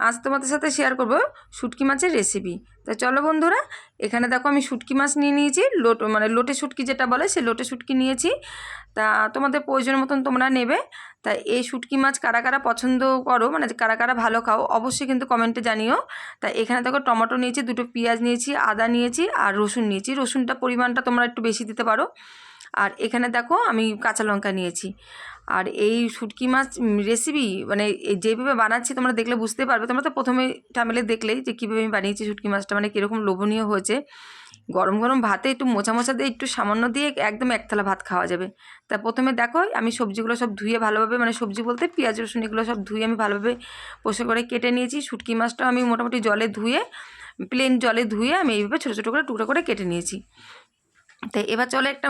আজ তোমাদের সাথে শেয়ার করব শুটকি মাছের রেসিপি তা চলো বন্ধুরা, এখানে দেখো আমি শুটকি মাছ নিয়ে নিয়েছি, লোট মানে লোটে শুটকি যেটা বলে সে লোটে শুটকি নিয়েছি। তা তোমাদের প্রয়োজন মতন তোমরা নেবে। তা এই শুটকি মাছ কারা কারা পছন্দ করো মানে কারা কারা ভালো খাও, অবশ্যই কিন্তু কমেন্টে জানিও। তা এখানে দেখো টমেটো নিয়েছি, দুটো পেঁয়াজ নিয়েছি, আদা নিয়েছি আর রসুন নিয়েছি। রসুনটা পরিমাণটা তোমরা একটু বেশি দিতে পারো। আর এখানে দেখো আমি কাঁচা লঙ্কা নিয়েছি। আর এই শুটকি মাছ রেসিপি মানে যেভাবে বানাচ্ছি তোমরা দেখলে বুঝতে পারবে। তোমরা তো প্রথমে থামেলে দেখলেই যে কীভাবে আমি বানিয়েছি শুটকি মাছটা মানে কীরকম লোভনীয় হয়েছে। গরম গরম ভাতে একটু মোচা মোচা দিয়ে একটু সামান্য দিয়ে একদম একতলা ভাত খাওয়া যাবে। তা প্রথমে দেখো আমি সবজিগুলো সব ধুয়ে ভালোভাবে মানে সবজি বলতে পেঁয়াজ, রসুন এগুলো সব ধুয়ে আমি ভালোভাবে পোষে করে কেটে নিয়েছি। শুটকি মাছটা আমি মোটামুটি জলে ধুয়ে প্লেন জলে ধুয়ে আমি এইভাবে ছোটো ছোটো করে টুকরো করে কেটে নিয়েছি। তো এবার চলে একটা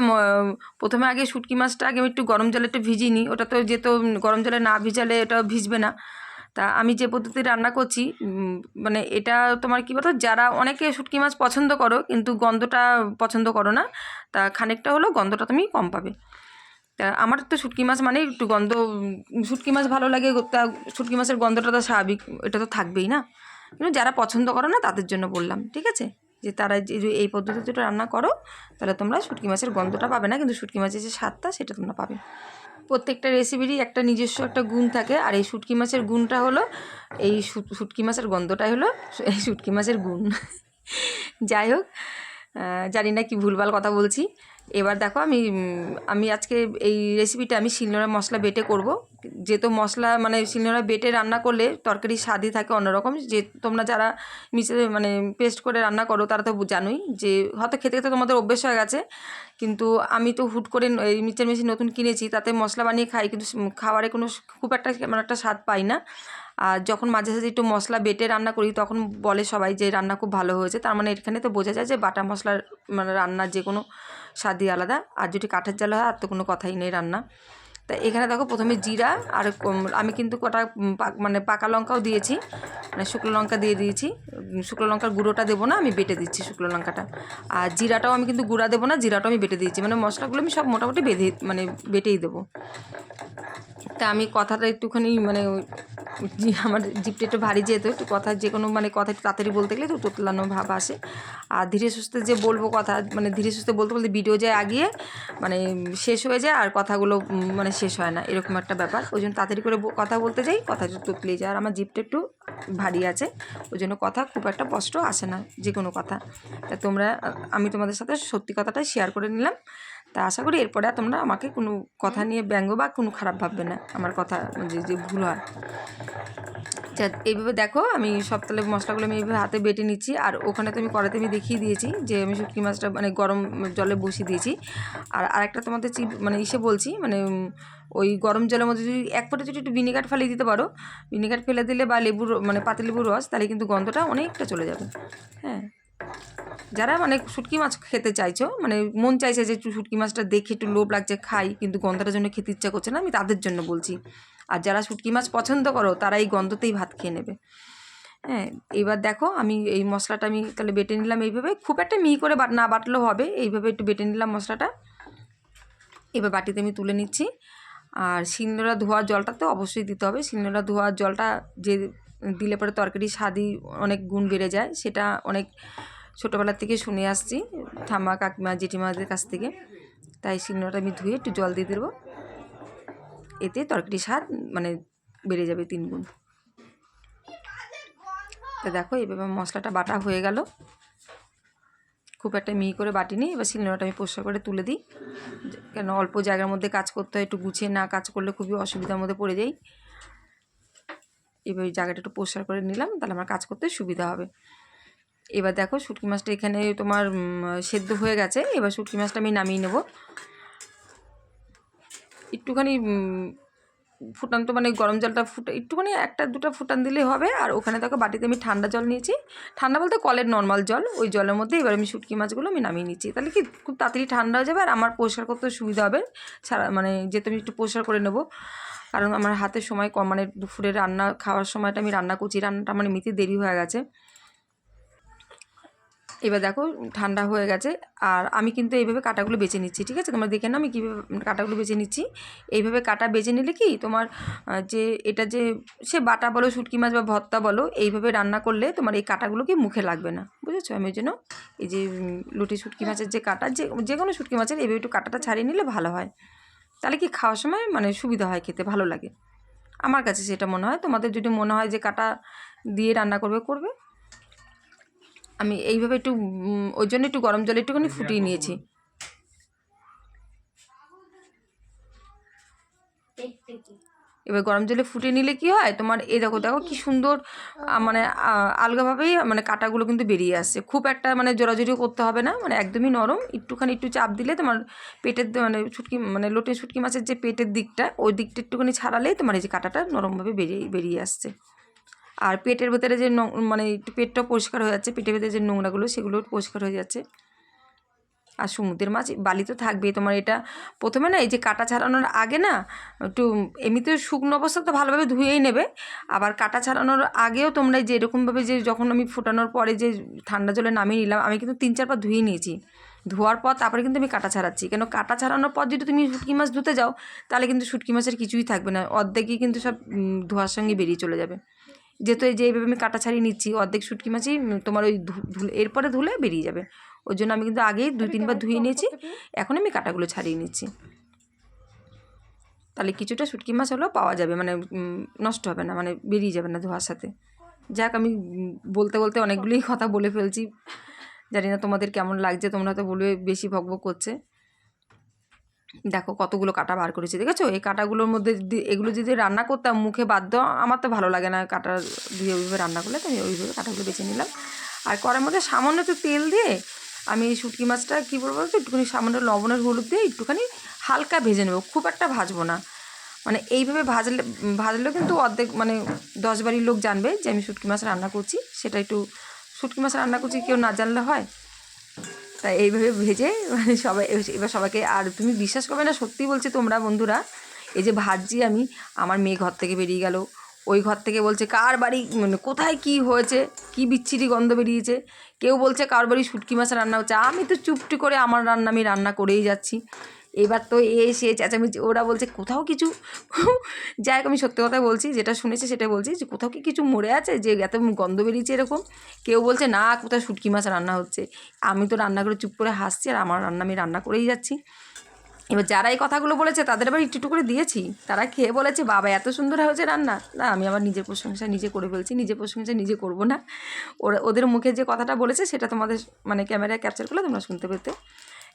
প্রথমে আগে শুটকি মাছটা আগে একটু গরম জলে একটু ভিজিয়ে নিই। ওটা তো যেহেতু গরম জলে না ভিজালে এটা ভিজবে না। তা আমি যে পদ্ধতি রান্না করছি মানে এটা তোমার কী বলতো, যারা অনেকে শুটকি মাছ পছন্দ করো কিন্তু গন্ধটা পছন্দ করো না, তা খানিকটা হলেও গন্ধটা তুমি কম পাবে। তা আমার তো শুটকি মাছ মানে একটু গন্ধ শুটকি মাছ ভালো লাগে, তা শুটকি মাছের গন্ধটা তো স্বাভাবিক, এটা তো থাকবেই না। কিন্তু যারা পছন্দ করো না তাদের জন্য বললাম, ঠিক আছে? যে তারা যে যে এই যেটা রান্না করো, তাহলে তোমরা শুটকি মাছের গন্ধটা পাবে না, কিন্তু শুটকি মাছের যে স্বাদটা, সেটা তোমরা পাবে। প্রত্যেকটা রেসিপিরই একটা নিজস্ব একটা গুণ থাকে, আর এই শুটকি মাছের গুণটা হলো, এই শুটকি মাছের গন্ধটাই হলো, এই শুটকি মাছের গুণ। যাই হোক জানি না কি ভুলভাল কথা বলছি। এবার দেখো আমি আমি আজকে এই রেসিপিটা আমি শিলনোড়া মশলা বেটে করব। যেহেতু মশলা মানে শিলনোড়া বেটে রান্না করলে তরকারি স্বাদই থাকে অন্যরকম। যে তোমরা যারা মিশে মানে পেস্ট করে রান্না করো, তারা তো জানোই যে হয়তো খেতে খেতে তোমাদের অভ্যেস হয়ে গেছে। কিন্তু আমি তো হুট করে এই মিক্সচার মেশিন নতুন কিনেছি, তাতে মশলা বানিয়ে খাই, কিন্তু খাবারে কোনো খুব একটা মানে একটা স্বাদ পাই না। আর যখন মাঝে সাঝে একটু মশলা বেটে রান্না করি, তখন বলে সবাই যে রান্না খুব ভালো হয়েছে। তার মানে এখানে তো বোঝা যায় যে বাটা মশলার মানে রান্নার যে কোনো স্বাদই আলাদা। আর যদি কাঠের জাল হয়, আর তো কোনো কথাই নেই রান্না। তা এখানে দেখো প্রথমে জিরা আর আমি কিন্তু কটা মানে পাকা লঙ্কাও দিয়েছি। মানে শুকনো লঙ্কা দিয়ে দিয়েছি। শুকনো লঙ্কার গুঁড়োটা দেবো না, আমি বেটে দিচ্ছি শুকনো লঙ্কাটা। আর জিরাটাও আমি কিন্তু গুঁড়া দেবো না, জিরাটাও আমি বেটে দিয়েছি। মানে মশলাগুলো আমি সব মোটামুটি বেঁধে মানে বেটেই দেবো। তা আমি কথাটা একটুখানি মানে আমার জিপটা একটু ভারী যেহেতু, একটু কথা যে কোনো মানে কথা একটু তাড়াতাড়ি বলতে গেলে একটু তোতলানো ভাব আসে। আর ধীরে সুস্থে যে বলব কথা মানে ধীরে সুস্থে বলতে বলতে ভিডিও যায় আগিয়ে মানে শেষ হয়ে যায় আর কথাগুলো মানে শেষ হয় না, এরকম একটা ব্যাপার। ওই জন্য তাড়াতাড়ি করে কথা বলতে যাই, কথা একটু তোতলেই যায়। আর আমার জিপটা একটু ভারী আছে, ওই জন্য কথা খুব একটা কষ্ট আসে না, যে কোনো কথা। তা তোমরা, আমি তোমাদের সাথে সত্যি কথাটাই শেয়ার করে নিলাম। তা আশা করি এরপরে তোমরা আমাকে কোনো কথা নিয়ে ব্যঙ্গ বা কোনো খারাপ ভাববে না। আমার কথা যে যে ভুল হয়। আচ্ছা এইভাবে দেখো, আমি সব তাহলে মশলাগুলো আমি এইভাবে হাতে বেটে নিচ্ছি। আর ওখানে তো আমি কড়াতে আমি দেখিয়ে দিয়েছি যে, আমি শুটকি মাছটা মানে গরম জলে বসিয়ে দিয়েছি। আর আরেকটা তোমাদের চিপ মানে ইসে বলছি মানে ওই গরম জলের মধ্যে যদি এক ফোঁটা যদি একটু ভিনেগার ফেলে দিতে পারো, ভিনেগার ফেলে দিলে বা লেবুর মানে পাতিলেবুর রস, তাহলে কিন্তু গন্ধটা অনেকটা চলে যাবে। হ্যাঁ। যারা মানে শুটকি মাছ খেতে চাইছো মানে মন চাইছে যে শুটকি মাছটা দেখে একটু লোভ লাগছে, খাই, কিন্তু গন্ধটার জন্য খেতে ইচ্ছা করছে না, আমি তাদের জন্য বলছি। আর যারা শুটকি মাছ পছন্দ করো, তারা এই গন্ধতেই ভাত খেয়ে নেবে। হ্যাঁ এবার দেখো আমি এই মশলাটা আমি তাহলে বেটে নিলাম এইভাবে। খুব একটা মিহি করে না বাটলেও হবে, এইভাবে একটু বেটে নিলাম মশলাটা। এবার বাটিতে আমি তুলে নিচ্ছি। আর শিলনোড়া ধোয়ার জলটা তো অবশ্যই দিতে হবে। শিলনোড়া ধোয়ার জলটা যে দিলে পরে তরকারি স্বাদই অনেক গুণ বেড়ে যায়, সেটা অনেক ছোটোবেলার থেকে শুনে আসছি, ঠাম্মা, কাকিমা, জেঠিমাদের কাছ থেকে। তাই শিলনোড়াটা আমি ধুয়ে একটু জল দিয়ে দেবো। এতে তরকারি স্বাদ মানে বেড়ে যাবে তিন গুণ। তো দেখো এইভাবে মশলাটা বাটা হয়ে গেল। খুব একটা মিহি করে বাটিনি, এবার শিলনোড়াটা আমি পরিষ্কার করে তুলে দিই। কেন, অল্প জায়গার মধ্যে কাজ করতে হয়, একটু গুছিয়ে না কাজ করলে খুবই অসুবিধার মধ্যে পড়ে যাই। এবার ওই জায়গাটা একটু পরিষ্কার করে নিলাম, তাহলে আমার কাজ করতে সুবিধা হবে। এবার দেখো শুটকি মাছটা এখানে তোমার সেদ্ধ হয়ে গেছে। এবার শুটকি মাছটা আমি নামিয়ে নেব। একটুখানি উম, ফুটান্ত মানে গরম জলটা ফুটে একটুখানি একটা দুটো ফুটান দিলেই হবে। আর ওখানে দেখো বাটিতে আমি ঠান্ডা জল নিয়েছি। ঠান্ডা বলতে কলের নর্মাল জল ওই জলের মধ্যে এবার আমি শুটকি মাছগুলো আমি নামিয়ে নিচ্ছি। তাহলে কি খুব তাড়াতাড়ি ঠান্ডা হয়ে যাবে আর আমার পরিষ্কার করতে সুবিধা হবে। ছাড়া মানে যেহেতু আমি একটু পরিষ্কার করে নেব কারণ আমার হাতে সময় কম। মানে দুপুরে রান্না খাওয়ার সময়টা আমি রান্না করছি। রান্নাটা আমার এমনিতে দেরি হয়ে গেছে। এবার দেখো ঠান্ডা হয়ে গেছে। আর আমি কিন্তু এইভাবে কাটাগুলো বেছে নিচ্ছি ঠিক আছে? তোমরা দেখে না আমি কীভাবে কাটাগুলো বেছে নিচ্ছি। এইভাবে কাটা বেছে নিলে কি তোমার যে এটা যে সে বাটা বলো শুটকি মাছ বা ভর্তা বলো এইভাবে রান্না করলে তোমার এই কাটাগুলো কি মুখে লাগবে না। বুঝেছ? আমি ওই জন্য এই যে লুটি শুটকি মাছের যে কাটা যে যে কোনো শুটকি মাছের এইভাবে একটু কাটাটা ছাড়িয়ে নিলে ভালো হয়। তাহলে কি খাওয়ার সময় মানে সুবিধা হয় খেতে ভালো লাগে। আমার কাছে সেটা মনে হয়। তোমাদের যদি মনে হয় যে কাটা দিয়ে রান্না করবে করবে। আমি এইভাবে একটু ওই জন্য একটু গরম জলে একটুখানি ফুটিয়ে নিয়েছি। এবার গরম জলে ফুটিয়ে নিলে কি হয়? তোমার এই দেখো দেখো কি সুন্দর মানে আলগাভাবেই মানে কাটাগুলো কিন্তু বেরিয়ে আসছে। খুব একটা মানে জোরাজুরিও করতে হবে না মানে একদমই নরম। একটুখানি একটু চাপ দিলে তোমার পেটের মানে শুটকি মানে লোটে শুটকি মাছের যে পেটের দিকটা ওই দিকটা একটুখানি ছাড়ালেই তোমার এই যে কাটাটা নরমভাবে বেরিয়ে বেরিয়ে আসছে। আর পেটের ভেতরে যে মানে পেটটা পরিষ্কার হয়ে যাচ্ছে, পেটের ভেতরে যে নোংরাগুলো, সেগুলো পরিষ্কার হয়ে যাচ্ছে। আর সমুদ্রের মাছ, বালি তো থাকবেই। তোমার এটা প্রথমে না, এই যে কাটা ছাড়ানোর আগে না, একটু এমনিতে শুকনো অবস্থা তো ভালোভাবে ধুয়েই নেবে। আবার কাটা ছাড়ানোর আগেও তোমরা যে এরকমভাবে যে যখন আমি ফোটানোর পরে যে ঠান্ডা জলে নামিয়ে নিলাম, আমি কিন্তু তিন চারবার ধুয়ে নিয়েছি। ধোয়ার পর তারপরে কিন্তু আমি কাটা ছাড়াচ্ছি। কেন কাটা ছাড়ানোর পর যদি তুমি শুটকি মাছ ধুতে যাও, তাহলে কিন্তু শুটকি মাছের কিছুই থাকবে না। অর্ধেকই কিন্তু সব ধোয়ার সঙ্গে বেরিয়ে চলে যাবে। যেহেতু এই যে এইভাবে আমি কাটা ছাড়িয়ে নিচ্ছি অর্ধেক শুটকি মাছই তোমার ওই ধু- ধুলে এরপরে ধুলে বেরিয়ে যাবে। ওই জন্য আমি কিন্তু আগেই দুই তিনবার ধুয়ে নিয়েছি এখন আমি কাটাগুলো ছাড়িয়ে নিচ্ছি। তাহলে কিছুটা শুটকি মাছ হলেও পাওয়া যাবে মানে নষ্ট হবে না মানে বেরিয়ে যাবে না ধোয়ার সাথে। যাক আমি বলতে বলতে অনেকগুলোই কথা বলে ফেলছি। জানি না তোমাদের কেমন লাগছে তোমরা তো বলবে বেশি ভকভক করছে। দেখো কতগুলো কাটা বার করেছি দেখেছ এই কাটাগুলোর মধ্যে এগুলো যদি রান্না করতাম মুখে বাদ বাধ্য, আমার তো ভালো লাগে না কাটা দিয়ে ওইভাবে রান্না করলে, তো আমি ওইভাবে কাটাগুলো বেছে নিলাম। আর করার মধ্যে সামান্য একটু তেল দিয়ে আমি শুটকি মাছটা কী বলব বলতো? একটুখানি সামান্য লবণের হলুদ দিয়ে একটুখানি হালকা ভেজে নেব, খুব একটা ভাজবো না। মানে এইভাবে ভাজলে, ভাজলেও কিন্তু অর্ধেক মানে দশ বাড়ির লোক জানবে যে আমি শুটকি মাছ রান্না করছি, সেটা একটু, শুটকি মাছ রান্না করছি কেউ না জানলে হয়? তাই এইভাবে ভেজে মানে সবাই, এবার সবাইকে, আর তুমি বিশ্বাস করবে না, সত্যি বলছে তোমরা বন্ধুরা, এই যে ভাজি আমি, আমার মেয়ে ঘর থেকে বেরিয়ে গেল। ওই ঘর থেকে বলছে, কার বাড়ি মানে কোথায় কি হয়েছে? কি বিচ্ছিরি গন্ধ বেরিয়েছে? কেউ বলছে কার বাড়ি শুটকি মাছ রান্না হচ্ছে। আমি তো চুপটি করে আমার রান্না, আমি রান্না করেই যাচ্ছি। এবার তো এ সে চেঁচামেচি, ওরা বলছে, কোথাও কিছু? যাই হোক, আমি সত্যি কথা বলছি, যেটা শুনেছি সেটা বলছি, যে কোথাও কি কিছু মরে আছে, যে এত গন্ধ বেরিয়েছে এরকম? কেউ বলছে, না, কোথাও শুটকি মাছ রান্না হচ্ছে। আমি তো রান্না করে চুপ করে হাসছি, আর আমার রান্না, আমি রান্না করেই যাচ্ছি। এবার যারা এই কথাগুলো বলেছে, তাদের আবার একটু করে দিয়েছি। তারা খেয়ে বলেছে, বাবা, এত সুন্দর হয়েছে রান্না। না, আমি আমার নিজের প্রশংসা নিজে করে ফেলছি, নিজের প্রশংসা নিজে করব না। ওরা, ওদের মুখে যে কথাটা বলেছে, সেটা তোমাদের মানে ক্যামেরায় ক্যাপচার করলে তোমরা শুনতে পেতে।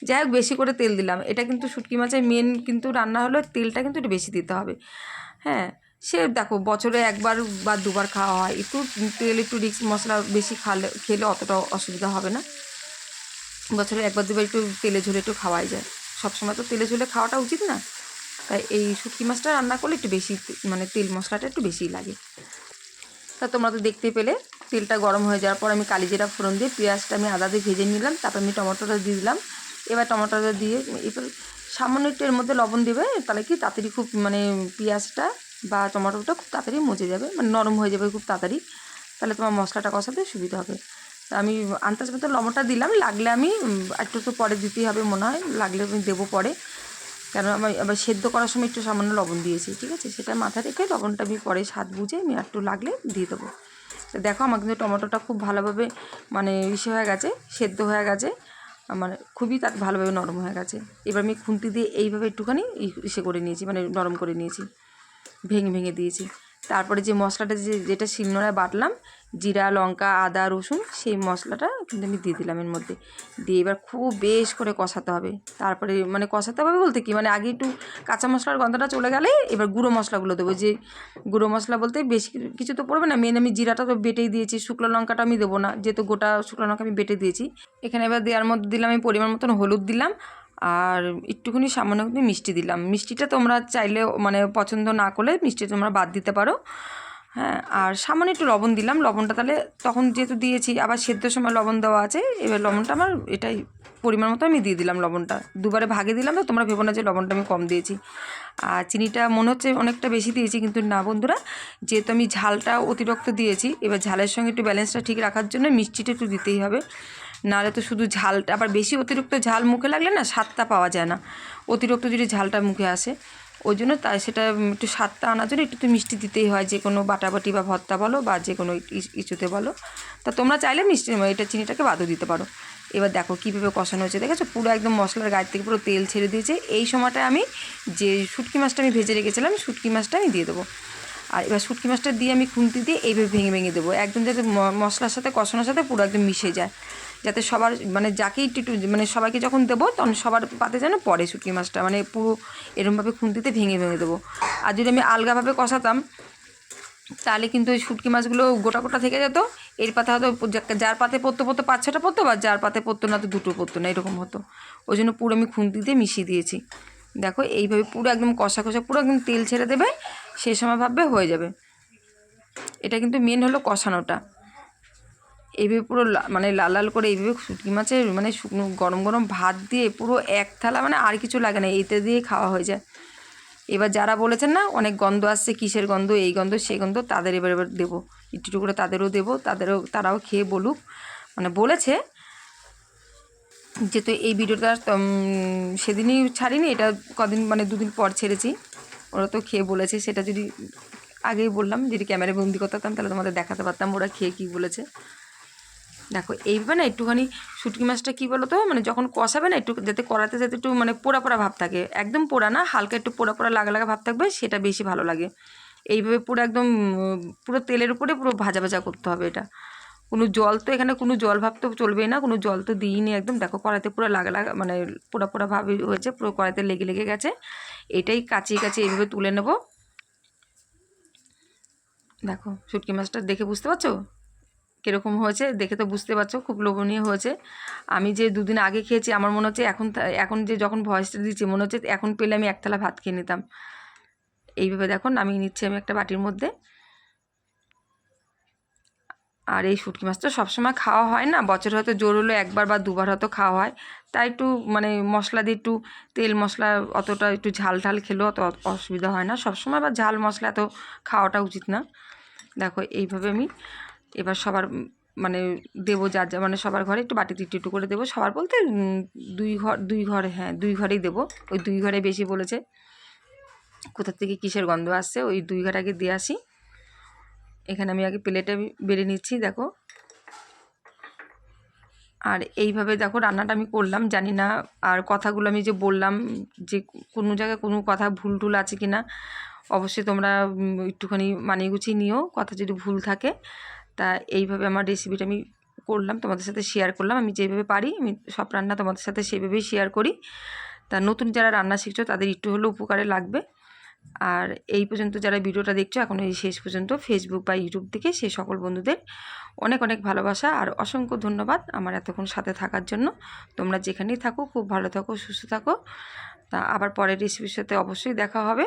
যাই হোক, বেশি করে তেল দিলাম। এটা কিন্তু শুটকি মাছের মেন কিন্তু রান্না হলো, তেলটা কিন্তু একটু বেশি দিতে হবে। হ্যাঁ সে দেখো, বছরে একবার বা দুবার খাওয়া হয়। একটু তেল, একটু রিক্স মশলা বেশি খালে, খেলে অতটা অসুবিধা হবে না। বছরে একবার, দুবার একটু তেলে ঝোলে একটু খাওয়াই যায়। সবসময় তো তেলে ঝোলে খাওয়াটা উচিত না। তাই এই শুটকি মাছটা রান্না করলে একটু বেশি মানে তেল মশলাটা একটু বেশিই লাগে। তা তোমরা তো দেখতে পেলে, তেলটা গরম হয়ে যাওয়ার পর আমি কালিজিরা ফোড়ন দিয়ে পেঁয়াজটা আমি আদা দিয়ে ভেজে নিলাম, তারপর আমি টমেটোটা দিয়ে দিলাম। এবার টমেটোটা দিয়ে এবার সামান্য একটু এর মধ্যে লবণ দেবে, তাহলে কি তাড়াতাড়ি খুব মানে পেঁয়াজটা বা টমেটোটা খুব তাড়াতাড়ি মজে যাবে মানে নরম হয়ে যাবে খুব তাড়াতাড়ি। তাহলে তোমার মশলাটা কষাতে সুবিধা হবে। আমি আন্দাজ মতো লবণটা দিলাম, লাগলে আমি একটু তো পরে দিতেই হবে মনে হয়, লাগলে আমি দেবো পরে। কেন আমি আবার সেদ্ধ করার সময় একটু সামান্য লবণ দিয়েছি, ঠিক আছে? সেটা মাথা রেখে লবণটা আমি পরে স্বাদ বুঝে আমি একটু লাগলে দিয়ে দেবো। দেখো আমার কিন্তু টমেটোটা খুব ভালোভাবে মানে ইসে হয়ে গেছে, সেদ্ধ হয়ে গেছে। মানে খুবই তার ভালোভাবে নরম হয়ে গেছে। এবার আমি খুন্তি দিয়ে এইভাবে একটুখানি ইসে করে নিয়েছি মানে নরম করে নিয়েছি, ভেঙে ভেঙে দিয়েছি। তারপরে যে মশলাটা যে, যেটা শিলনোড়ায় বাটলাম জিরা, লঙ্কা, আদা, রসুন, সেই মশলাটা কিন্তু আমি দিয়ে দিলাম এর মধ্যে। দিয়ে এবার খুব বেশ করে কষাতে হবে। তারপরে মানে কষাতে হবে বলতে কি? মানে আগে একটু কাঁচা মশলার গন্ধটা চলে গেলে এবার গুঁড়ো মশলাগুলো দেবো। যে গুঁড়ো মশলা বলতে বেশি কিছু তো পড়বে না। মেন আমি জিরাটা তো বেটেই দিয়েছি, শুকনো লঙ্কাটা আমি দেবো না। যেহেতু গোটা শুকনো লঙ্কা আমি বেটে দিয়েছি। এখানে এবার দেওয়ার মধ্যে দিলাম, আমি পরিমাণ মতন হলুদ দিলাম। আর একটুখানি সামান্য মিষ্টি দিলাম। মিষ্টিটা তোমরা চাইলে মানে পছন্দ না করলে মিষ্টি তোমরা বাদ দিতে পারো। হ্যাঁ আর সামান্য একটু লবণ দিলাম। লবণটা তাহলে তখন যেহেতু দিয়েছি, আবার সেদ্ধর সময় লবণ দেওয়া আছে, এবার লবণটা আমার এটাই পরিমাণ মতো আমি দিয়ে দিলাম লবণটা। দুবারে ভাগে দিলাম তো, তোমরা ভেবো না যে লবণটা আমি কম দিয়েছি। আর চিনিটা মনে হচ্ছে অনেকটা বেশি দিয়েছি, কিন্তু না বন্ধুরা, যেহেতু আমি ঝালটা অতিরিক্ত দিয়েছি, এবার ঝালের সঙ্গে একটু ব্যালেন্সটা ঠিক রাখার জন্য মিষ্টিটা একটু দিতেই হবে। নাহলে তো শুধু ঝালটা, আবার বেশি অতিরিক্ত ঝাল মুখে লাগলে না, স্বাদটা পাওয়া যায় না। অতিরিক্ত যদি ঝালটা মুখে আসে। ওই জন্য তাই সেটা একটু স্বাদটা আনার জন্য একটু মিষ্টি দিতেই হয়, যে কোনো বাটাবাটি বা ভর্তা বলো বা যে কোনো ইস্যুতে বলো। তা তোমরা চাইলে মিষ্টি এটা চিনিটাকে বাদও দিতে পারো। এবার দেখো কীভাবে কষানো হয়েছে দেখেছ? পুরো একদম মশলার গায়ের থেকে পুরো তেল ছেড়ে দিয়েছে। এই সময়টায় আমি যে শুটকি মাছটা আমি ভেজে রেখেছিলাম, শুটকি মাছটা আমি দিয়ে দেবো। আর এবার শুটকি মাছটা দিয়ে আমি খুন্তি দিয়ে এইভাবে ভেঙে ভেঙে দেবো। একদম যাতে মশলার সাথে, কষানোর সাথে পুরো একদম মিশে যায়। যাতে সবার মানে যাকেই একটু মানে সবাইকে যখন দেবো, তখন সবার পাতে যেন পড়ে শুটকি মাছটা মানে পুরো এরমভাবে খুন্তিতে ভেঙে ভেঙে দেবো। আর যদি আমি আলগাভাবে কষাতাম, তাহলে কিন্তু ওই শুটকি মাছগুলো গোটা গোটা থেকে যেত, এর পাতে হয়তো যার পাতে পড়তো পড়তো পাঁচ ছটা পড়তো, বা যার পাতে পড়তো না তো দুটো পড়তো না, এরকম হতো। ওই জন্য পুরো আমি খুন্তি দিয়ে মিশিয়ে দিয়েছি। দেখো, এইভাবে পুরো একদম কষা কষা, পুরো একদম তেল ছেড়ে দেবে সেই সময় ভাববে হয়ে যাবে। এটা কিন্তু মেন হলো কষানোটা। এইভাবে পুরো মানে লাল লাল করে এইভাবে শুটকি মাছের মানে শুকনো গরম গরম ভাত দিয়ে পুরো এক থালা মানে আর কিছু লাগে না এইতে দিয়ে খাওয়া হয়ে যায়। এবার যারা বলেছেন না, অনেক গন্ধ আসছে, কিসের গন্ধ, এই গন্ধ সেই গন্ধ, তাদের এবার এবার দেবো। একটু করে তাদেরও দেবো, তাদেরও, তারাও খেয়ে বলুক। মানে বলেছে যেহেতু এই ভিডিওটা সেদিনই ছাড়িনি, এটা কদিন মানে দুদিন পর ছেড়েছি। ওরা তো খেয়ে বলেছে, সেটা যদি আগেই বললাম, যদি ক্যামেরা বন্দি করতাম, তাহলে তোমাদের দেখাতে পারতাম, ওরা খেয়ে কী বলেছে। দেখো, এইভাবে না একটুখানি শুটকি মাছটা কী বলো তো মানে যখন কষাবে না একটু যাতে কড়াতে যাতে একটু মানে পোড়া পোড়া ভাব থাকে। একদম পোড়া না, হালকা একটু পোড়া পোড়া লাগা লাগা ভাব থাকবে, সেটা বেশি ভালো লাগে। এইভাবে পুরো একদম, পুরো তেলের উপরে পুরো ভাজা ভাজা করতে হবে এটা। কোনো জল তো এখানে কোনো জল ভাব তো চলবেই না, কোনো জল তো দিইনি একদম। দেখো, কড়াইতে পুরো লাগা লাগা মানে পোড়া পোড়া ভাব হয়েছে, পুরো কড়াইতে লেগে লেগে গেছে। এটাই কাচিয়ে কাচিয়ে এইভাবে তুলে নেব। দেখো, শুটকি মাছটা দেখে বুঝতে পারছ? কীরকম হয়েছে দেখে তো বুঝতে পারছ, খুব লোভনীয় হয়েছে। আমি যে দুদিন আগে খেয়েছি, আমার মনে হচ্ছে এখন এখন যে যখন ভয়েসটা দিচ্ছি, মনে হচ্ছে এখন পেলে আমি একতলা ভাত খেয়ে নিতাম। এইভাবে দেখো, নামিয়ে নিচ্ছি আমি একটা বাটির মধ্যে। আর এই শুটকি মাছ তো সবসময় খাওয়া হয় না, বছর হয়তো জোর হলো একবার বা দুবার হয়তো খাওয়া হয়। তাই একটু মানে মশলা দিয়ে একটু তেল মশলা অতটা একটু ঝাল ঝাল খেলেও অত অসুবিধা হয় না। সবসময় বা ঝাল মশলা এত খাওয়াটা উচিত না। দেখো, এইভাবে আমি এবার সবার মানে দেবো যার যা মানে সবার ঘরে একটু বাটিতে একটু একটু করে দেবো। সবার বলতে দুই ঘর দুই ঘর হ্যাঁ দুই ঘরেই দেবো। ওই দুই ঘরে বেশি বলেছে। কোথা থেকে কিসের গন্ধ আসছে, ওই দুই ঘর আগে দিয়ে আসি। এখানে আমি আগে প্লেটে বেড়ে নিচ্ছি, দেখো। আর এইভাবে দেখো রান্নাটা আমি করলাম, জানি না আর কথাগুলো আমি যে বললাম, যে কোনো জায়গায় কোনো কথা ভুল টুল আছে কি না অবশ্যই তোমরা একটুখানি মানিয়ে গুছিয়ে নিও। কথা যদি ভুল থাকে তা এইভাবে আমার রেসিপিটা আমি করলাম, তোমাদের সাথে শেয়ার করলাম। আমি যেভাবে পারি, আমি সব রান্না তোমাদের সাথে সেভাবেই শেয়ার করি। তা নতুন যারা রান্না শিখছো, তাদের একটু হলেও উপকারে লাগবে। আর এই পর্যন্ত যারা ভিডিওটা দেখছ, এখন এই শেষ পর্যন্ত ফেসবুক বা ইউটিউব থেকে সেই সকল বন্ধুদের অনেক অনেক ভালোবাসা আর অসংখ্য ধন্যবাদ আমার এতক্ষণ সাথে থাকার জন্য। তোমরা যেখানেই থাকো, খুব ভালো থাকো, সুস্থ থাকো। তা আবার পরের রেসিপির সাথে অবশ্যই দেখা হবে।